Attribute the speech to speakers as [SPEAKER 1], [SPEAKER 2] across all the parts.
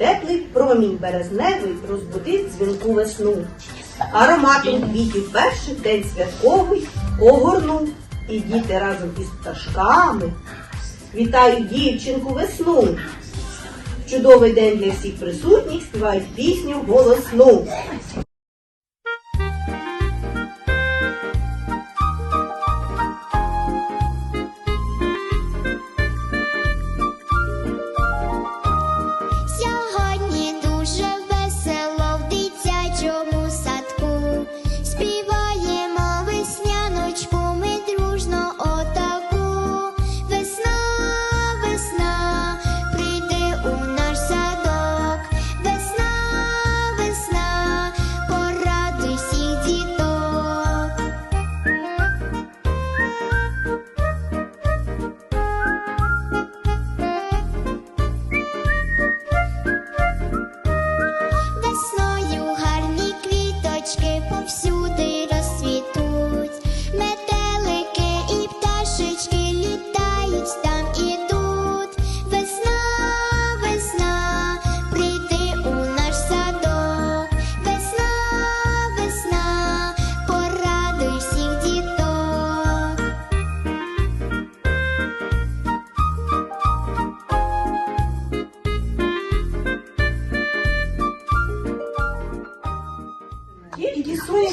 [SPEAKER 1] Теплий промінь березневий розбудив дзвінку весну. Ароматом квітів перший день святковий огорнув. І діти разом із пташками. Вітають дівчинку весну. В чудовий день для всіх присутніх співають пісню голосну.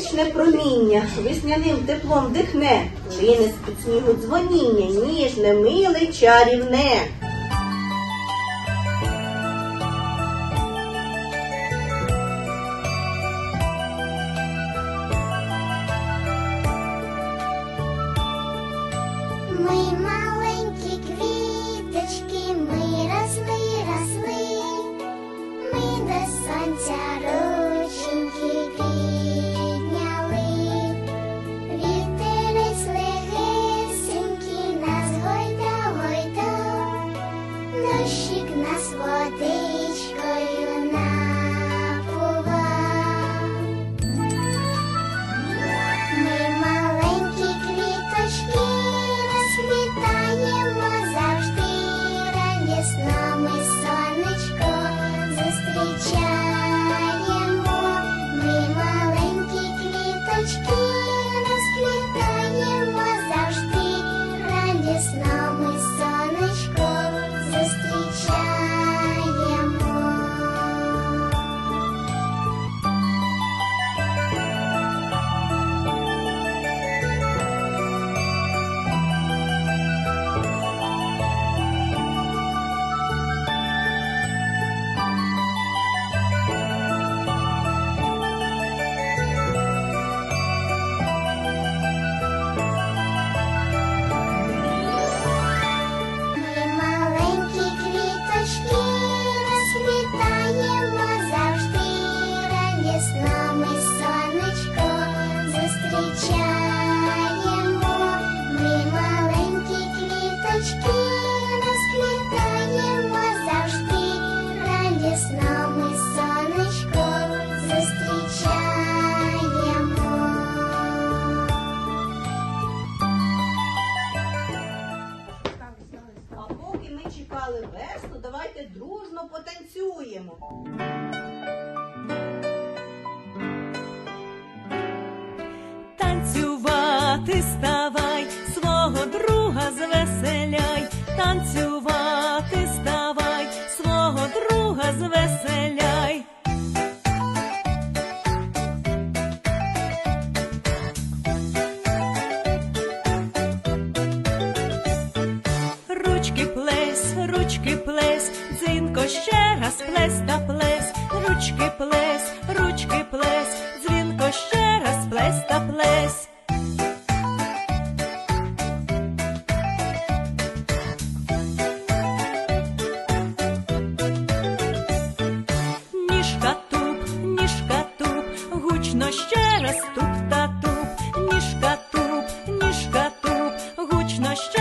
[SPEAKER 1] сонячне проміння, весняним теплом дихне, Чине з під снігу дзвоніння, ніжне, миле, чарівне.
[SPEAKER 2] está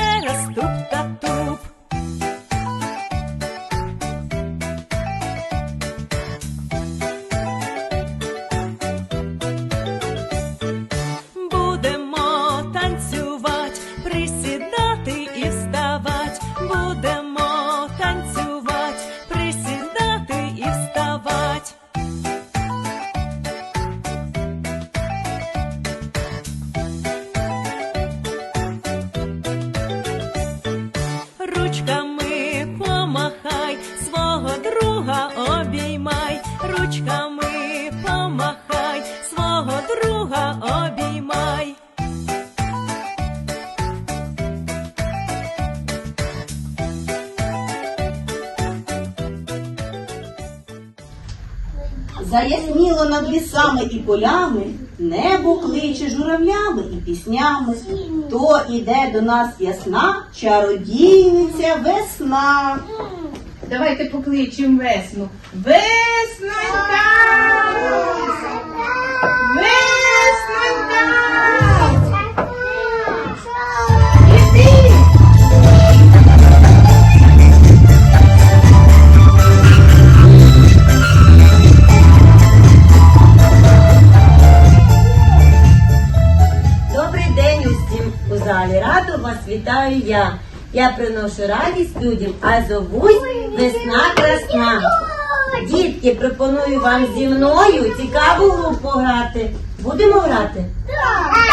[SPEAKER 2] eras ручками помахай, свого друга обіймай.
[SPEAKER 3] Заясніло над лісами і полями, небо кличе журавлями і піснями. То іде до нас ясна чародійниця весна.
[SPEAKER 4] Давайте покличемо весну. Веснонька! Веснонька!
[SPEAKER 5] Добрий день усім у залі. Радо вас вітаю я. Я приношу радість людям, а зовусь весна красна. Дітки, пропоную вам зі мною цікаву гру пограти. Будемо грати?
[SPEAKER 4] Візьми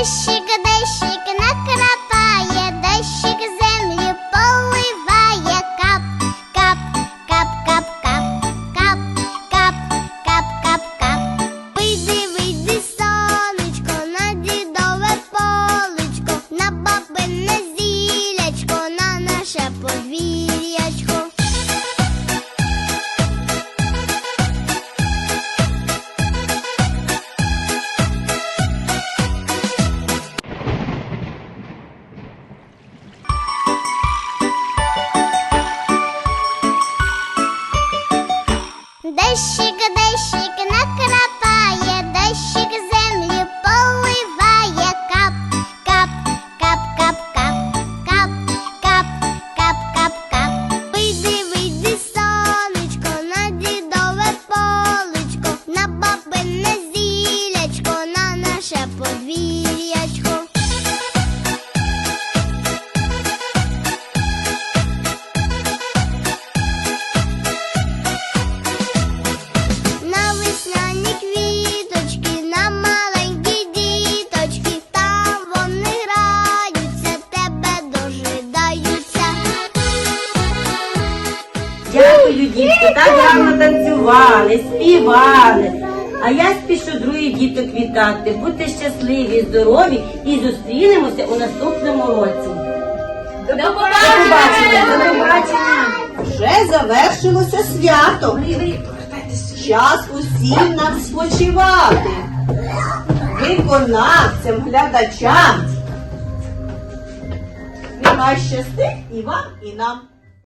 [SPEAKER 1] Yes. Накрапає, землі поливає, кап, кап, кап, кап, кап, кап, кап, кап, кап, кап. Вийди, вийди, сонечко, на дідове полечко, на бабине зілячко, на наше подвір'ячко.
[SPEAKER 5] Дітки, так гарно танцювали, співали. А я спішу других діток вітати. Будьте щасливі, здорові і зустрінемося у наступному році. До побачення! До побачення!
[SPEAKER 3] Вже завершилося свято. Час усім нам спочивати. Виконавцям, глядачам. Нехай щастить і вам, і нам.